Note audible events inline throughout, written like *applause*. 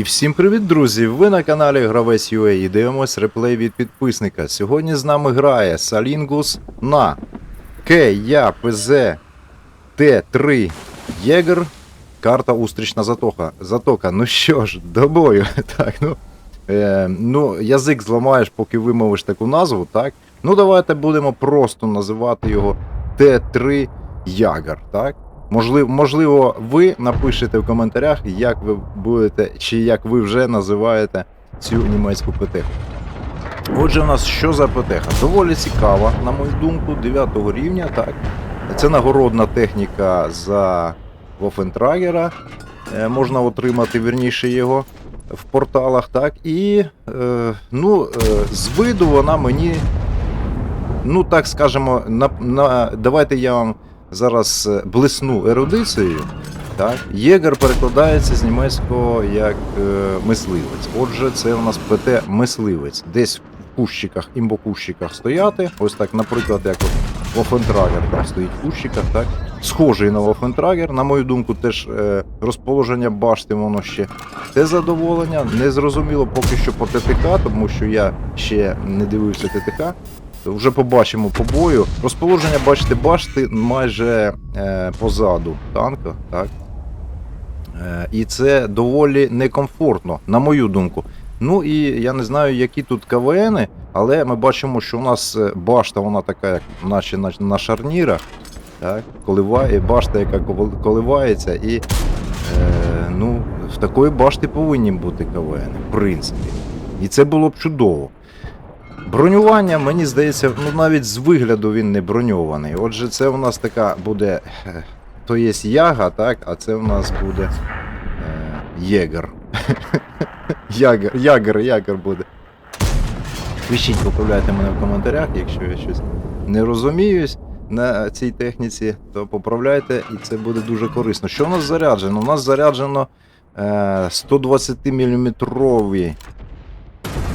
І всім привіт, друзі! Ви на каналі Гравець UA і дивимось реплей від підписника. Сьогодні з нами грає Салінгус на КЯПЗ Т3 Єгер. Карта Устрічна затока. затока. Ну що ж, до бою. *laughs* Так, ну, е, ну, язик зламаєш, поки вимовиш таку назву, так? Ну, давайте будемо просто називати його Т3 Ягер, так? Можливо, можливо, ви напишете в коментарях, як ви будете, чи як ви вже називаєте цю німецьку ПТХ. Отже, у нас що за ПТХ? Доволі цікава, на мою думку, 9 рівня. так. Це нагородна техніка за Вофентрагера. Е, Можна отримати вірніше його в порталах. так. І е, ну, е, з виду вона мені, ну так скажемо, на, на, давайте я вам зараз е, блисну ерудицією. Так? Єгер перекладається з німецького як е, мисливець. Отже, це у нас ПТ мисливець. Десь в кущиках, імбокущиках стояти. Ось так, наприклад, як от Вофентрагер там стоїть в кущиках, так? Схожий на Вофентрагер, на мою думку, теж е, розположення башти, воно ще те задоволення. Не зрозуміло поки що по ТТК, тому що я ще не дивився ТТК. Вже побачимо по бою. Розположення, бачите, башти майже е, позаду танка, так? Е, і це доволі некомфортно, на мою думку. Ну і я не знаю, які тут КВНи, але ми бачимо, що у нас е, башта, вона така, як наче на, на шарнірах. Так? Коливає, башта, яка коливається, і е, ну, в такої башти повинні бути КВНи, в принципі. І це було б чудово. Бронювання, мені здається, ну навіть з вигляду він не броньований. Отже, це у нас така буде. е, То є яга, так, а це у нас буде е, єгер. *laughs* ягер, ягер, ягер буде. Пишіть, поправляйте мене в коментарях, якщо я щось не розуміюсь на цій техніці, то поправляйте, і це буде дуже корисно. Що у нас заряджено? У нас заряджено е, 120 мм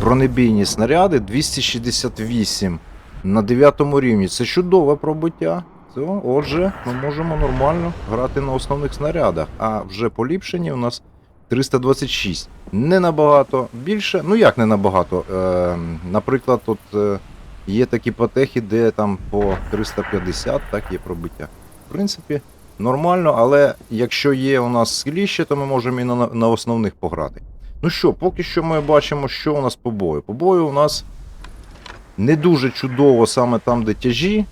бронебійні снаряди 268 на 9 рівні. Це чудове пробиття. Це, отже, ми можемо нормально грати на основних снарядах. А вже поліпшені у нас 326. Не набагато більше. Ну як не набагато? Е, наприклад, тут е, є такі потехи, де там по 350 так є пробиття. В принципі, нормально, але якщо є у нас скіліще, то ми можемо і на, на основних пограти. Ну що, поки що ми бачимо, що у нас по бою. По бою у нас не дуже чудово саме там, де тяжі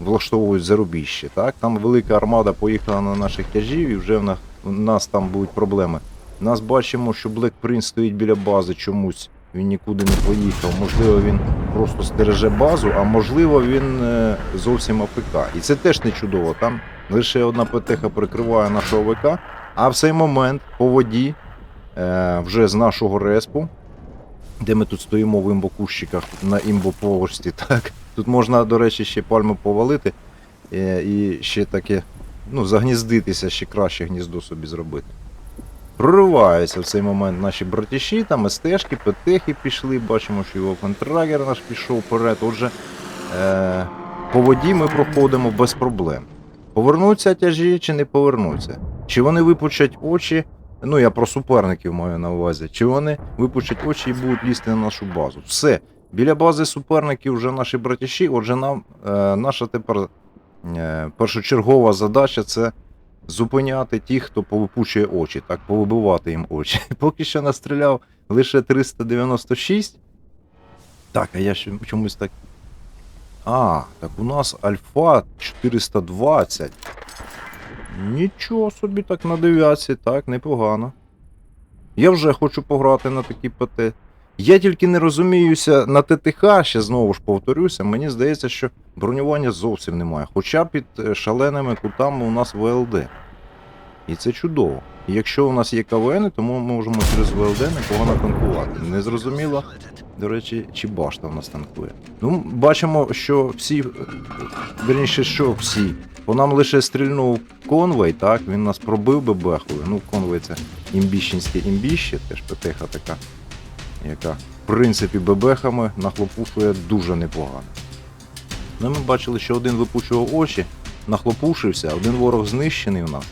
влаштовують зарубіще. Так? Там велика армада поїхала на наших тяжів і вже в нас, там будуть проблеми. Нас бачимо, що Black Prince стоїть біля бази чомусь. Він нікуди не поїхав. Можливо, він просто стереже базу, а можливо, він е, зовсім АФК. І це теж не чудово. Там лише одна ПТХ прикриває нашого ВК, а в цей момент по воді вже з нашого респу, де ми тут стоїмо в імбокущиках на імбоповерсті, *laughs* так. Тут можна, до речі, ще пальму повалити е, і ще таке, ну, загніздитися, ще краще гніздо собі зробити. Прориваються в цей момент наші братіші, там СТшки, ПТХи пішли, бачимо, що його контрагер наш пішов вперед. Отже, е, по воді ми проходимо без проблем. Повернуться тяжі чи не повернуться? Чи вони випучать очі? Ну, я про суперників маю на увазі. Чи вони випучать очі і будуть лізти на нашу базу? Все. Біля бази суперників вже наші братіші, отже, нам е, наша тепер е, першочергова задача це зупиняти тих, хто повипучує очі, так, повибивати їм очі. *laughs* Поки що настріляв лише 396. Так, а я ще чомусь так. А, так у нас альфа 420. Нічого собі так на дев'ятці, так, непогано. Я вже хочу пограти на такі ПТ. Я тільки не розуміюся на ТТХ, ще знову ж повторюся, мені здається, що бронювання зовсім немає. Хоча під е, шаленими кутами у нас ВЛД. І це чудово. Якщо у нас є КВН, то ми можемо через ВЛД непогано танкувати. Незрозуміло, до речі, чи башта у нас танкує. Ну, бачимо, що всі, верніше, що всі. По нам лише стрільнув конвей, так, він нас пробив бебехою. Ну, конвей це імбіщенське імбіще, теж ПТХ така, яка, в принципі, бебехами нахлопушує дуже непогано. Ну, ми бачили, що один випучував очі, нахлопушився, один ворог знищений у нас.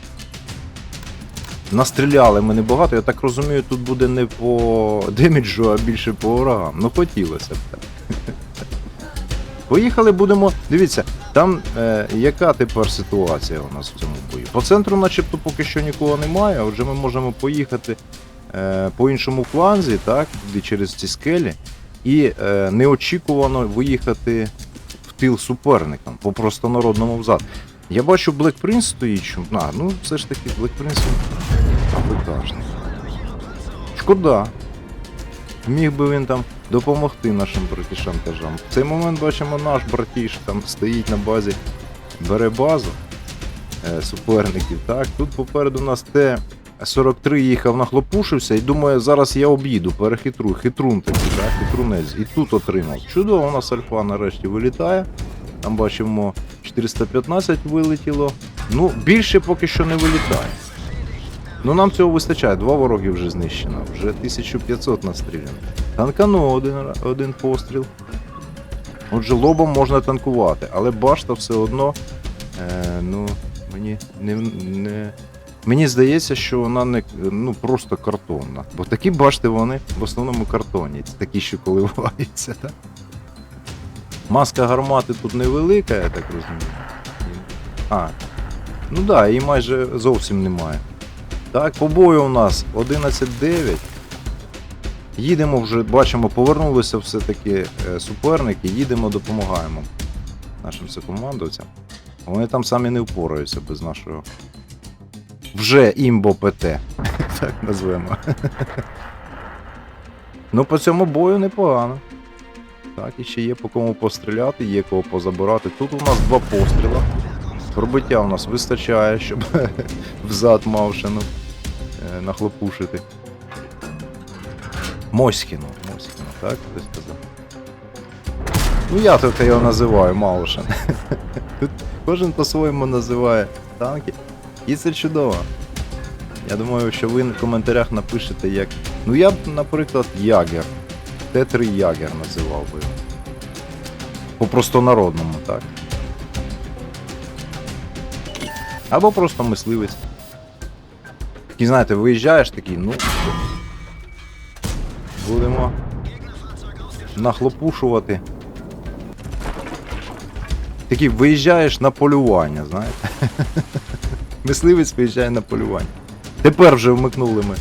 Настріляли ми небагато, я так розумію, тут буде не по деміджу, а більше по ворогам. Ну хотілося б так. *laughs* Поїхали, будемо. Дивіться, там е, яка тепер ситуація у нас в цьому бою? По центру, начебто, поки що нікого немає, отже ми можемо поїхати е, по іншому фланзі, так, туди через ці скелі, і е, неочікувано виїхати в тил суперникам по простонародному взад. Я бачу Black Prince стоїть. А, ну все ж таки Black Prince африкашний. Шкода. Міг би він там допомогти нашим братішам кажам. В цей момент бачимо наш братіш там стоїть на базі, бере базу е, суперників. Так, тут попереду нас Т-43 їхав, нахлопушився і думає, зараз я об'їду, перехитрую. Хитрун такий, так, хитрунець. І тут отримав. Чудово, у нас альфа нарешті вилітає. Там бачимо 415 вилетіло. Ну, більше поки що не вилітає. Ну нам цього вистачає, два вороги вже знищено, вже 1500 настріляно. Танкану один, один постріл. Отже, лобом можна танкувати, але башта все одно. Е, ну, мені не, не. Мені здається, що вона не ну, просто картонна. Бо такі башти вони в основному картонні, такі, що коливаються. Так? Маска гармати тут невелика, я так розумію. А, ну так, да, її майже зовсім немає. Так, по бою у нас 11-9. Їдемо вже, бачимо, повернулися все-таки е, суперники, їдемо, допомагаємо нашим сокомандовцям. Вони там самі не впораються без нашого. Вже імбо ПТ. *laughs* Так назвемо. *laughs* Ну, по цьому бою непогано. Так, і ще є по кому постріляти, є кого позабирати. Тут у нас два постріла. Пробиття у нас вистачає, щоб *laughs* взад Мавшину е, нахлопушити. Моськіну, Моськіну, так? Хтось сказав. Ну я тут його називаю Маушин. Тут *laughs* кожен по-своєму називає танки. І це чудово. Я думаю, що ви в коментарях напишете як. Ну я б, наприклад, Ягер. Т3 Ягер називав би. По простонародному, так? Або просто мисливець. Такий, знаєте, виїжджаєш такий, ну. Будемо нахлопушувати. Такий виїжджаєш на полювання, знаєте. *laughs* Мисливець виїжджає на полювання. Тепер вже вмикнули ми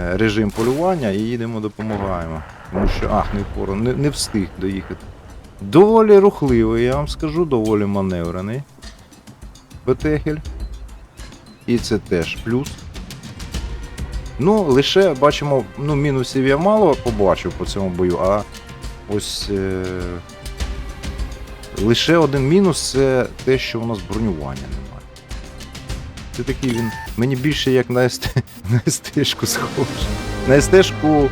е, режим полювання і їдемо допомагаємо. Тому що, ах, не впору, не, не встиг доїхати. Доволі рухливий, я вам скажу, доволі маневрений. Бетехель. І це теж плюс. Ну, лише бачимо, ну, мінусів я мало побачив по цьому бою, а ось е... лише один мінус це те, що у нас бронювання немає. Це такий він. Мені більше як на, СТ... *laughs* на СТ-шку схоже. На СТ-шку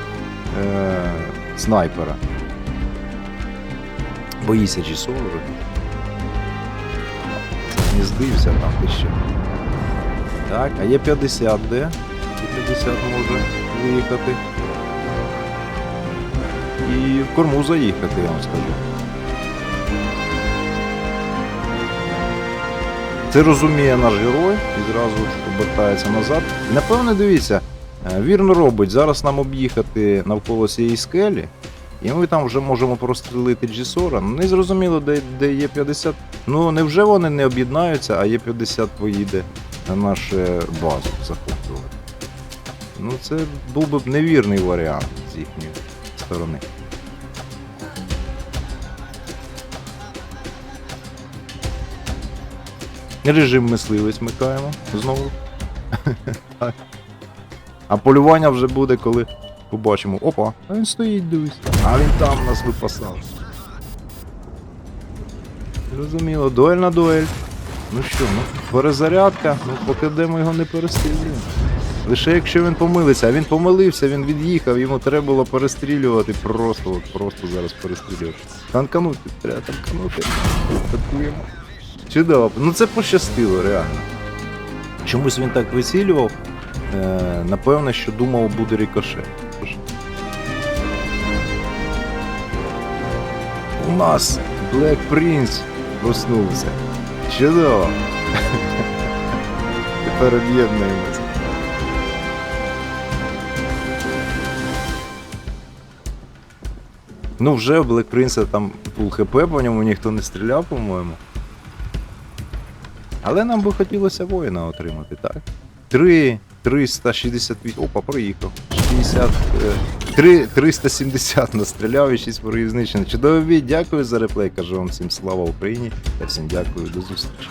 е... снайпера. Боїся чи соло. Не здився там ти що. Так, а є 50 де? І 50 може виїхати. І в корму заїхати, я вам скажу. Це розуміє наш герой і зразу обертається назад. Напевне, дивіться, е, вірно робить. Зараз нам об'їхати навколо цієї скелі, і ми там вже можемо прострілити G40. Ну, не зрозуміло, де, де є 50. Ну невже вони не об'єднаються, а є 50 поїде на нашу базу захоплювати. Ну, це був би невірний варіант з їхньої сторони. Режим мисливець вмикаємо знову. *laughs* Так. А полювання вже буде, коли побачимо. Опа, а він стоїть, дивись. А він там нас випасав. Зрозуміло, дуель на дуель. Ну що, ну, перезарядка, ну поки де ми його не перестрілюємо. Лише якщо він помилиться, а він помилився, він від'їхав, йому треба було перестрілювати просто, от просто зараз перестрілювати. Танканути, треба танканути. Танкуємо. Чудово. Ну це пощастило, реально. Чомусь він так вицілював. Е, напевно, що думав буде рикошет. У нас Black Prince проснувся. Чудово. *laughs* Тепер об'єднуємося. Ну, вже Black Prince там фул хп, по ньому ніхто не стріляв, по-моєму. Але нам би хотілося воїна отримати, так? 3, 368. Опа, проїхав. 60. е, 3, 370 настріляв і 6 ворогів знищено. Чудовий бій, дякую за реплей. Кажу вам всім слава Україні. Та всім дякую, до зустрічі.